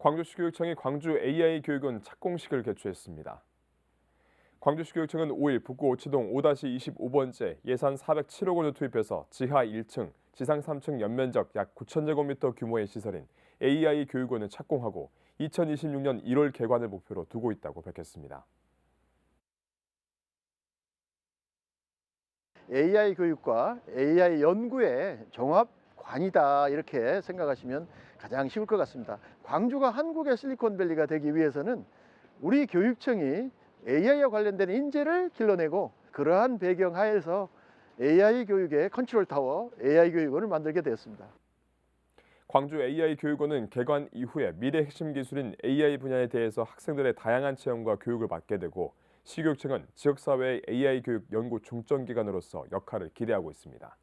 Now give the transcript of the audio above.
광주시 교육청이 광주 AI 교육원 착공식을 개최했습니다. 광주시 교육청은 5일 북구 오치동 5-25번째 예산 407억 원을 투입해서 지하 1층, 지상 3층 연면적 약 9,000제곱미터 규모의 시설인 AI 교육원을 착공하고 2026년 1월 개관을 목표로 두고 있다고 밝혔습니다. AI 교육과 AI 연구의 종합 관이다 이렇게 생각하시면 가장 쉬울 것 같습니다. 광주가 한국의 실리콘밸리가 되기 위해서는 우리 교육청이 AI와 관련된 인재를 길러내고 그러한 배경 하에서 AI 교육의 컨트롤 타워, AI 교육원을 만들게 되었습니다. 광주 AI 교육원은 개관 이후에 미래 핵심 기술인 AI 분야에 대해서 학생들의 다양한 체험과 교육을 받게 되고 시교육청은 지역사회의 AI 교육 연구 중점 기관으로서 역할을 기대하고 있습니다.